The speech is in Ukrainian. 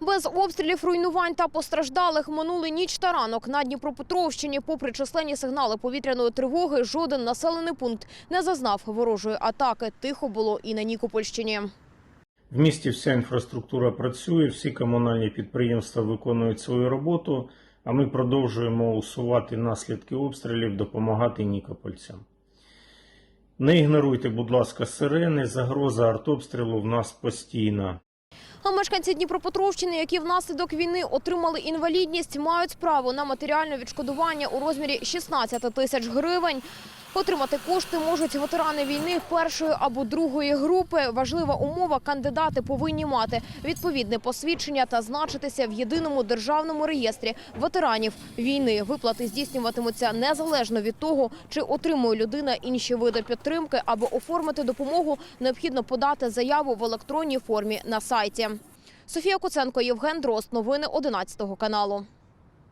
Без обстрілів, руйнувань та постраждалих минули ніч та ранок на Дніпропетровщині. Попри численні сигнали повітряної тривоги, жоден населений пункт не зазнав ворожої атаки. Тихо було і на Нікопольщині. В місті вся інфраструктура працює, всі комунальні підприємства виконують свою роботу, а ми продовжуємо усувати наслідки обстрілів, допомагати нікопольцям. Не ігноруйте, будь ласка, сирени, загроза артобстрілу в нас постійна. А мешканці Дніпропетровщини, які внаслідок війни отримали інвалідність, мають право на матеріальне відшкодування у розмірі 16 тисяч гривень. Отримати кошти можуть ветерани війни першої або другої групи. Важлива умова – кандидати повинні мати відповідне посвідчення та значитися в єдиному державному реєстрі ветеранів війни. Виплати здійснюватимуться незалежно від того, чи отримує людина інші види підтримки, аби оформити допомогу, необхідно подати заяву в електронній формі на сайті. Софія Куценко, Євген Дрозд. Новини 11 каналу.